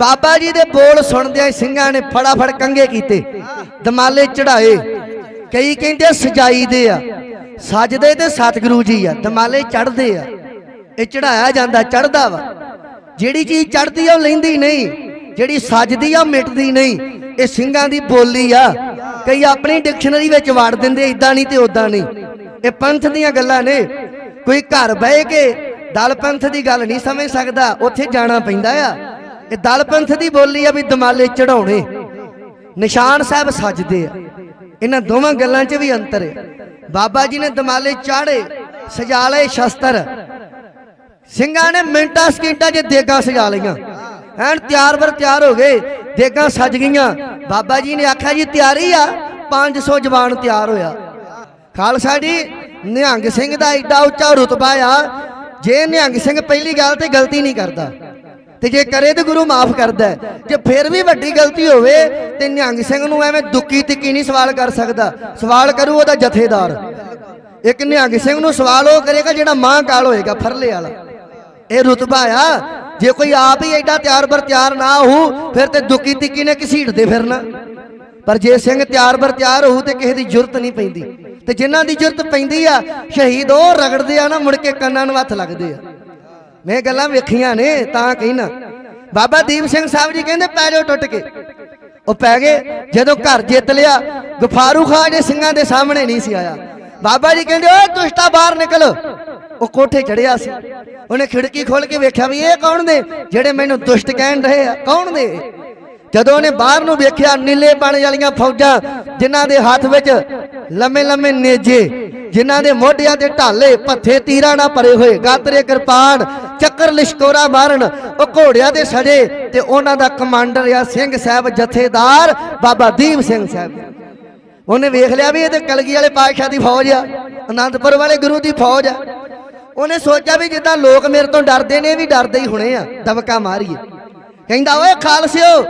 ਬਾਬਾ ਜੀ ਦੇ ਬੋਲ ਸੁਣਦਿਆਂ ਹੀ ਸਿੰਘਾਂ ਨੇ ਫੜਾਫੜ ਕੰਗੇ ਕੀਤੇ, ਦਮਾਲੇ ਚੜਾਏ। ਕਈ ਕਹਿੰਦੇ ਸਜਾਈ ਦੇ ਆ, ਸਜਦੇ ਤੇ ਸਤਿਗੁਰੂ ਜੀ ਆ, ਦਮਾਲੇ ਚੜਦੇ ਆ। ਇਹ ਚੜਾਇਆ ਜਾਂਦਾ, ਚੜਦਾ ਵਾ। ਜਿਹੜੀ ਚੀਜ਼ ਚੜਦੀ ਆ, ਉਹ ਲੈਂਦੀ ਨਹੀਂ। ਜਿਹੜੀ ਸਜਦੀ ਆ, ਉਹ ਮਿਟਦੀ ਨਹੀਂ। ਇਹ ਸਿੰਘਾਂ ਦੀ ਬੋਲੀ ਆ। ਕਈ ਆਪਣੀ ਡਿਕਸ਼ਨਰੀ ਵਿੱਚ ਵਾੜ ਦਿੰਦੇ ਇਦਾਂ ਨਹੀਂ ਤੇ ਉਦਾਂ ਨਹੀਂ। ਇਹ ਪੰਥ ਦੀਆਂ ਗੱਲਾਂ ਨੇ। ਕੋਈ ਘਰ ਬਹਿ ਕੇ ਦਲ ਪੰਥ ਦੀ ਗੱਲ ਨਹੀਂ ਸਮਝ ਸਕਦਾ, ਉੱਥੇ ਜਾਣਾ ਪੈਂਦਾ ਆ। ਇਹ ਦਲ ਪੰਥ ਦੀ ਬੋਲੀ ਆ ਵੀ ਦਮਾਲੇ ਚੜਾਉਣੇ ਨਿਸ਼ਾਨ ਸਾਹਿਬ ਸਜਦੇ ਆ। ਇਹਨਾਂ ਦੋਵਾਂ ਗੱਲਾਂ 'ਚ ਵੀ ਅੰਤਰ ਹੈ। ਬਾਬਾ ਜੀ ਨੇ ਦਮਾਲੇ ਚਾੜੇ ਸਜਾ ਲਏ ਸ਼ਸਤਰ। ਸਿੰਘਾਂ ਨੇ ਮਿੰਟਾਂ ਸਕਿੰਟਾਂ 'ਚ ਦੇਗਾਂ ਸਜਾ ਲਈਆਂ। ਐਨ ਤਿਆਰ ਵਰ ਤਿਆਰ ਹੋ ਗਏ, ਦੇਗਾਂ ਸਜ ਗਈਆਂ। ਬਾਬਾ ਜੀ ਨੇ ਆਖਿਆ ਜੀ, ਤਿਆਰੀ ਆ 500 ਜਵਾਨ ਤਿਆਰ ਹੋਇਆ। ਖਾਲਸਾ ਜੀ, ਨਿਹੰਗ ਸਿੰਘ ਦਾ ਏਡਾ ਉੱਚਾ ਰੁਤਬਾ ਆ। ਜੇ ਨਿਹੰਗ ਸਿੰਘ ਪਹਿਲੀ ਗੱਲ ਤੇ ਗਲਤੀ ਨਹੀਂ ਕਰਦਾ ਤੇ ਜੇ ਕਰੇ ਤੇ ਗੁਰੂ ਮਾਫ ਕਰਦਾ ਜੇ ਫਿਰ ਵੀ ਵੱਡੀ ਗਲਤੀ ਹੋਵੇ, ਤੇ ਨਿਹੰਗ ਸਿੰਘ ਨੂੰ ਐਵੇਂ ਦੁੱਕੀ ਤਿੱਕੀ ਨਹੀਂ ਸਵਾਲ ਕਰ ਸਕਦਾ। ਸਵਾਲ ਕਰੂ ਉਹਦਾ ਜਥੇਦਾਰ। ਇੱਕ ਨਿਹੰਗ ਸਿੰਘ ਨੂੰ ਸਵਾਲ ਉਹ ਕਰੇਗਾ ਜਿਹੜਾ ਮਾਂ ਕਾਲ ਹੋਏਗਾ, ਫਰਲੇ ਵਾਲਾ। ਇਹ ਰੁਤਬਾ ਆ। ਜੇ ਕੋਈ ਆਪ ਹੀ ਐਡਾ ਤਿਆਰ ਬਰ ਤਿਆਰ ਨਾ ਹੋ ਫਿਰ ਤੇ ਦੁੱਕੀ ਤਿੱਕੀ ਨੇ ਘਸੀਟਦੇ ਫਿਰਨਾ? ਪਰ ਜੇ ਸਿੰਘ ਤਿਆਰ ਬਰ ਤਿਆਰ ਹੋਊ, ਤੇ ਕਿਸੇ ਦੀ ਜ਼ਰੂਰਤ ਨਹੀਂ ਪੈਂਦੀ। ਤੇ ਜਿਨ੍ਹਾਂ ਦੀ ਜ਼ਰੂਰਤ ਪੈਂਦੀ ਆ, ਸ਼ਹੀਦ ਉਹ ਰਗੜਦੇ ਆ ਨਾ, ਮੁੜ ਕੇ ਕੰਨਾਂ ਨੂੰ ਹੱਥ ਲੱਗਦੇ ਆ। ਮੈਂ ਗੱਲਾਂ ਵੇਖੀਆਂ ਨੇ, ਤਾਂ ਕਹਿਣਾ ਬਾਬਾ ਦੀਪ ਸਿੰਘ ਸਾਹਿਬ ਜੀ ਕਹਿੰਦੇ ਪੈ ਜਾਓ ਟੁੱਟ ਕੇ। ਉਹ ਪੈ ਗਏ, ਜਦੋਂ ਘਰ ਜਿੱਤ ਲਿਆ, ਗਫਾਰੂ ਖਾਂ ਜੇ ਸਿੰਘਾਂ ਦੇ ਸਾਹਮਣੇ ਨਹੀਂ ਸੀ ਆਇਆ। ਬਾਬਾ ਜੀ ਕਹਿੰਦੇ, ਓਏ ਦੁਸ਼ਟਾ ਬਾਹਰ ਨਿਕਲ। ਉਹ ਕੋਠੇ ਚੜਿਆ ਸੀ। ਉਹਨੇ ਖਿੜਕੀ ਖੋਲ ਕੇ ਵੇਖਿਆ ਵੀ ਇਹ ਕੌਣ ਨੇ, ਜਿਹੜੇ ਮੈਨੂੰ ਦੁਸ਼ਟ ਕਹਿਣ ਰਹੇ ਆ, ਕੌਣ ਨੇ? ਜਦੋਂ ਉਹਨੇ ਬਾਹਰ ਨੂੰ ਵੇਖਿਆ, ਨੀਲੇ ਪਾਣੀ ਵਾਲੀਆਂ ਫੌਜਾਂ, ਜਿਨ੍ਹਾਂ ਦੇ ਹੱਥ ਵਿੱਚ ਲੰਮੇ ਲੰਮੇ ਨੇਜੇ ਜਿਨ੍ਹਾਂ ਦੇ ਮੋਢਿਆਂ ਤੇ ਢਾਲੇ ਪੱਥੇ ਤੀਰਾਂ ਨਾਲ ਭਰੇ ਹੋਏ ਗਾਤਰੇ ਕਿਰਪਾਨ, ਚੱਕਰ ਲਿਸ਼ਕੋਰਾ ਮਾਰਨ ਉਹ ਘੋੜਿਆਂ ਦੇ ਸਜੇ ਤੇ ਉਹਨਾਂ ਦਾ ਕਮਾਂਡਰ ਆ ਸਿੰਘ ਸਾਹਿਬ ਜਥੇਦਾਰ ਬਾਬਾ ਦੀਪ ਸਿੰਘ ਸਾਹਿਬ। ਉਹਨੇ ਵੇਖ ਲਿਆ ਵੀ ਇਹ ਤੇ ਕਲਗੀ ਵਾਲੇ ਪਾਤਸ਼ਾਹ ਦੀ ਫੌਜ ਆ, ਅਨੰਦਪੁਰ ਵਾਲੇ ਗੁਰੂ ਦੀ ਫੌਜ ਆ। ਉਹਨੇ ਸੋਚਿਆ ਵੀ ਜਿੱਦਾਂ ਲੋਕ ਮੇਰੇ ਤੋਂ ਡਰਦੇ ਨੇ ਵੀ ਡਰਦੇ ਹੀ ਹੋਣੇ ਆ, ਦਬਕਾ ਮਾਰੀਏ। ਕਹਿੰਦਾ, ਓਏ ਖਾਲਸਿਓ,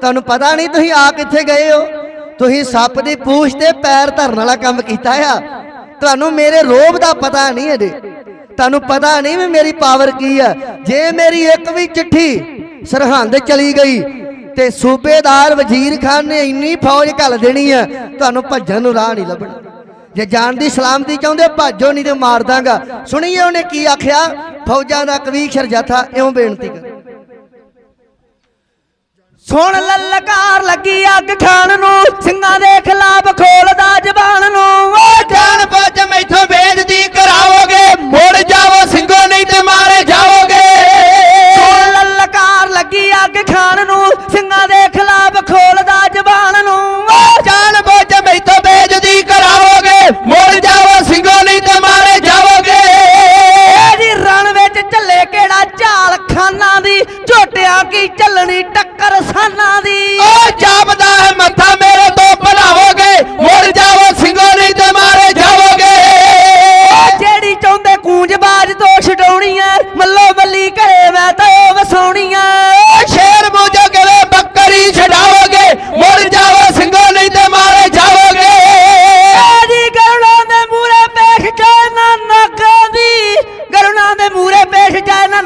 ਤੁਹਾਨੂੰ ਪਤਾ ਨਹੀਂ ਤੁਸੀਂ ਆ ਕਿੱਥੇ ਗਏ ਹੋ? ਤੁਸੀਂ ਸੱਪ ਦੀ ਪੂਛ ਤੇ ਪੈਰ ਧਰਨ ਵਾਲਾ ਕੰਮ ਕੀਤਾ ਆ ਤੁਹਾਨੂੰ ਮੇਰੇ ਰੋਬ ਦਾ ਪਤਾ ਨਹੀਂ ਅਜੇ। ਤੁਹਾਨੂੰ ਪਤਾ ਨਹੀਂ ਵੀ ਮੇਰੀ ਪਾਵਰ ਕੀ ਆ। ਜੇ ਮੇਰੀ ਇੱਕ ਵੀ ਚਿੱਠੀ ਸਰਹੰਦ ਚਲੀ ਗਈ ਤੇ ਸੂਬੇਦਾਰ ਵਜ਼ੀਰ ਖਾਨ ਨੇ ਇੰਨੀ ਫੌਜ ਘੱਲ ਦੇਣੀ ਆ ਤੁਹਾਨੂੰ ਭੱਜਣ ਨੂੰ ਰਾਹ ਨਹੀਂ ਲੱਭਣਾ। ਜੇ ਜਾਨ ਦੀ ਸਲਾਮਤੀ ਚਾਹੁੰਦੇ ਹੋ, ਭਾਜੋ ਨਹੀਂ ਤੇ ਮਾਰ ਦਾਂਗਾ। ਸੁਣੀਏ ਉਹਨੇ ਕੀ ਆਖਿਆ? ਫੌਜਾਂ ਦਾ ਕਵੀਸ਼ਰ ਜਥਾ ਇਉਂ ਬੇਨਤੀ ਕਰ। ਸੁਣ ਲਲਕਾਰ ਲੱਗੀ ਅੱਗ ਖਾਣ ਨੂੰ, ਸਿੰਘਾਂ ਦੇ ਖਿਲਾਫ ਖੋਲਦਾ ਜ਼ਬਾਨ ਨੂੰ। ਓ ਜਾਨ ਬੁੱਝ ਮੈਥੋਂ ਬੇਇੱਜ਼ਤੀ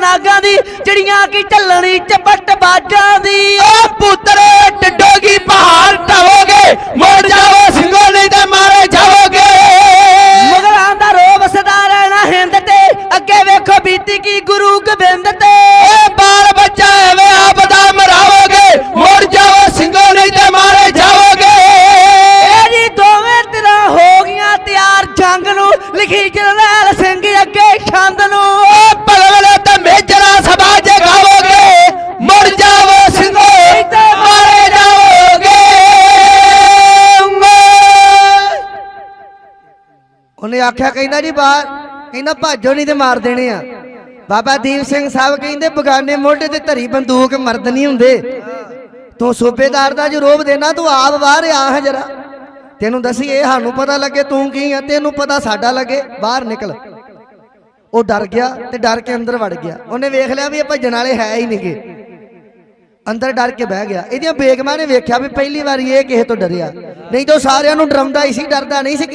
ਨਾਗਾਂ ਦੀ ਚਿੜੀਆਂ ਕੀ ਢੱਲਣੀ ਚਪਟ ਬਾਜਾਂ ਦੀ। ਓ ਪੁੱਤਰੇ ਟੱਡੋਗੀ ਪਹਾੜ ਟਵੋਗੇ ਮੁੜ ਜਾਵੋ ਸਿੰਘੋ ਨਹੀਂ ਤੇ ਮਾਰੇ ਜਾਓਗੇ। ਮੁਗਲਾਂ ਦਾ ਰੋਬ ਸਦਾ ਰਹਿਣਾ ਹਿੰਦ ਤੇ ਅੱਗੇ ਵੇਖੋ ਬੀਤੀ ਕੀ ਗੁਰੂ ਗੋਬਿੰਦ ਤੇ। ਏ ਬਾਲ ਬੱਚਾ ਐਵੇਂ ਆਪ ਦਾ ਮਰਾਓਗੇ ਮੁੜ ਜਾਵੋ ਸਿੰਘੋ ਨਹੀਂ ਤੇ ਮਾਰੇ ਜਾਓਗੇ। ਇਹ ਜੀ ਦੋਵੇਂ ਤਰ੍ਹਾਂ ਹੋ ਗਈਆਂ ਤਿਆਰ ਜੰਗ ਨੂੰ ਲਿਖੀ ਜਰਨੈਲ ਸਿੰਘ ਅੱਗੇ ਛੰਦ ਨੂੰ। ਉਹਨੇ ਆਖਿਆ, ਕਹਿੰਦਾ ਜੀ ਬਾਹਰ ਕਹਿੰਦਾ ਭਾਜੋ ਨਹੀਂ ਤੇ ਮਾਰ ਦੇਣੇ ਆ। ਬਾਬਾ ਦੀਪ ਸਿੰਘ ਸਾਹਿਬ ਕਹਿੰਦੇ, ਬਗਾਨੇ ਮੋਢੇ ਤੇ ਧਰੀ ਬੰਦੂਕ, ਮਰਦ ਨਹੀਂ ਹੁੰਦੇ। ਤੂੰ ਸੂਬੇਦਾਰ ਦਾ ਜੋ ਰੋਬ ਦੇਣਾ, ਤੂੰ ਆਪ ਬਾਹਰ ਆ, ਹਾਂ ਜਰਾ। ਤੈਨੂੰ ਦੱਸੀ, ਇਹ ਸਾਨੂੰ ਪਤਾ ਲੱਗੇ, ਤੂੰ ਕੀ ਆ? ਤੈਨੂੰ ਪਤਾ ਸਾਡਾ ਲੱਗੇ, ਬਾਹਰ ਨਿਕਲ। ਉਹ ਡਰ ਗਿਆ ਤੇ ਡਰ ਕੇ ਅੰਦਰ ਵੜ ਗਿਆ। ਉਹਨੇ ਵੇਖ ਲਿਆ ਵੀ ਇਹ ਭੱਜਣ ਵਾਲੇ ਹੈ ਹੀ ਨਹੀਂਗੇ। ਅੰਦਰ ਡਰ ਕੇ ਬਹਿ ਗਿਆ। ਇਹਦੀਆਂ ਬੇਗਮਾਂ ਨੇ ਵੇਖਿਆ ਵੀ ਪਹਿਲੀ ਵਾਰੀ ਇਹ ਕਿਸੇ ਤੋਂ ਡਰਿਆ। ਨਹੀਂ ਤਾਂ ਸਾਰਿਆਂ ਨੂੰ ਡਰਾਉਂਦਾ ਹੀ ਸੀ, ਡਰਦਾ ਨਹੀਂ ਸੀ ਕਿਸੇ